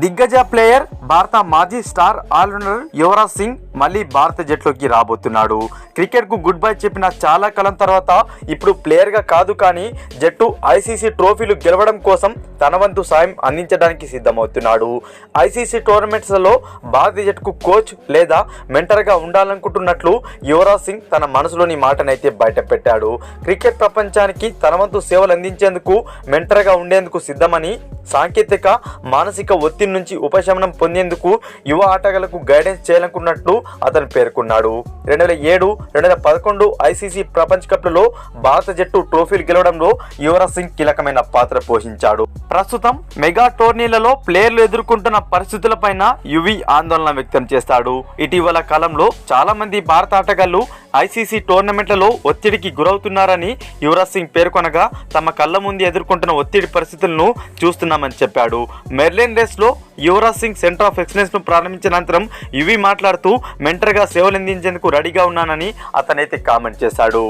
దిగ్గజ ప్లేయర్ భారత మాజీ స్టార్ ఆల్రౌండర్ యువరాజ్ సింగ్ మళ్ళీ భారత జట్టులోకి రాబోతున్నాడు. క్రికెట్కు గుడ్ బై చెప్పిన చాలా కాలం తర్వాత ఇప్పుడు ప్లేయర్గా కాదు కానీ జట్టు ఐసీసీ ట్రోఫీలు గెలవడం కోసం తన వంతు సాయం అందించడానికి సిద్ధమవుతున్నాడు. ఐసీసీ టోర్నమెంట్స్లో భారతీయ జట్టుకు కోచ్ లేదా మెంటర్గా ఉండాలనుకుంటున్నట్లు యువరాజ్ సింగ్ తన మనసులోని మాటనైతే బయట పెట్టాడు క్రికెట్ ప్రపంచానికి తన వంతు సేవలు అందించేందుకు మెంటర్గా ఉండేందుకు సిద్ధమని సాంకేతిక మానసిక ఒత్తిడి నుంచి ఉపశమనం పొందేందుకు యువ ఆటగాళ్ళకు గైడెన్స్ చేయాలనుకున్నట్లు అతను పేర్కొన్నాడు. రెండు వేల ఏడు రెండు వేల పదకొండు ఐసీసీ ప్రపంచ కప్లలో భారత జట్టు ట్రోఫీలు గెలవడంలో యువరాజ్ సింగ్ కీలకమైన పాత్ర పోషించాడు. ప్రస్తుతం మెగా టోర్నీలలో ప్లేయర్లు ఎదుర్కొంటున్న పరిస్థితులపైన యువి ఆందోళన వ్యక్తం చేస్తాడు. ఇటీవల కాలంలో చాలా మంది భారత ఆటగాళ్ళు ఐసీసీ టోర్నమెంట్లలో ఒత్తిడికి గురవుతున్నారని యువరాజ్ సింగ్ పేర్కొనగా తమ కళ్ళ ముందు ఎదుర్కొంటున్న ఒత్తిడి పరిస్థితులను చూస్తున్నామని చెప్పాడు. మెర్లిన్ రేస్లో యువరాజ్ సింగ్ సెంటర్ ఆఫ్ ఎక్సలెన్స్ను ప్రారంభించిన అనంతరం యువి మాట్లాడుతూ మెంటర్గా సేవలందించేందుకు రెడీగా ఉన్నానని అతనైతే కామెంట్ చేశాడు.